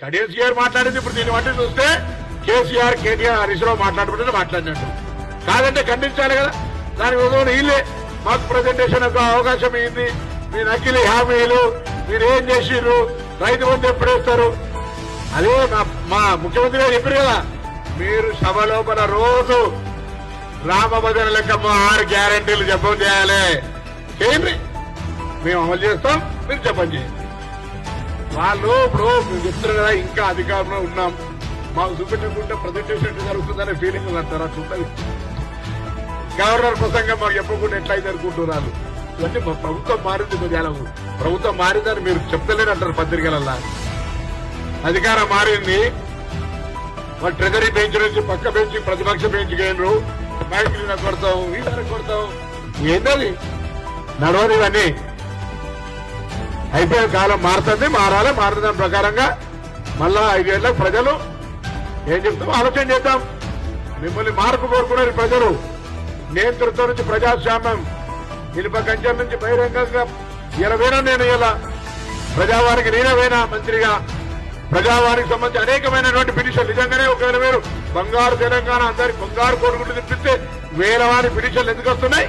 కేసీఆర్ మాట్లాడింది ఇప్పుడు దీన్ని బట్టి చూస్తే కేసీఆర్ కేటీఆర్ హరీష్ రావు మాట్లాడుకుంటే మాట్లాడినట్టు. కాదంటే ఖండించాలి కదా. దానికి ఉదయం వీళ్ళే. మాకు ప్రజెంటేషన్ ఒక అవకాశం ఇయ్యింది. మీ నకిలీ హామీలు మీరు ఏం చేసిర్రు? రైతు బంధు ఎప్పుడు వేస్తారు? అదే మా మా ముఖ్యమంత్రి గారు చెప్పారు కదా మీరు సభ లోపల రోజు రామభజన లెక్క మా ఆరు గ్యారంటీలు జపం చేయాలి. చేయండి. మేము అమలు చేస్తాం మీరు జపం చేయండి. వాళ్ళు ఇప్పుడు మేము చెప్తున్నారు కదా ఇంకా అధికారంలో ఉన్నాం. మాకు చూపెట్టకుంటే ప్రజెంటేషన్ జరుగుతుందనే ఫీలింగ్ అంటారు? అట్లా గవర్నర్ ప్రసంగా మాకు చెప్పకుండా ఎట్లయితే అనుకుంటున్నారు? ఇవన్నీ మా ప్రభుత్వం మారింది మధ్యాహ్నం ప్రభుత్వం మారిందని మీరు చెప్తలేరు అంటారు పత్రికలల్లా. అధికారం మారింది. వాళ్ళు ట్రెజరీ బెంచ్ నుంచి పక్క బెంచ్ ప్రతిపక్ష బెంచ్ గైనరు బ్యాంకులు కొడతాం వీళ్ళని కొడతాం. ఏంటది నడవదు ఇవన్నీ అయిపోయిన కాలం మారుతుంది మారాలి. మారిన ప్రకారంగా మళ్ళా ఐదేళ్ళకు ప్రజలు ఏం చెప్తాం ఆలోచన చేద్దాం. మిమ్మల్ని మార్పు కోరుకున్నారు ప్రజలు. నియంత్రణతో నుంచి ప్రజాస్వామ్యం ఇనుప కంచెం నుంచి బహిరంగంగా ఇరవైనా నేను ఇలా ప్రజావారికి నేనవేనా మంత్రిగా? ప్రజావారికి సంబంధించి అనేకమైనటువంటి పిటిషన్లు. నిజంగానే ఒకవేళ మీరు బంగారు తెలంగాణ అందరికి బంగారు కొడుకుంటూ తెప్పిస్తే వేల వారి పిటిషన్లు ఎందుకు వస్తున్నాయి?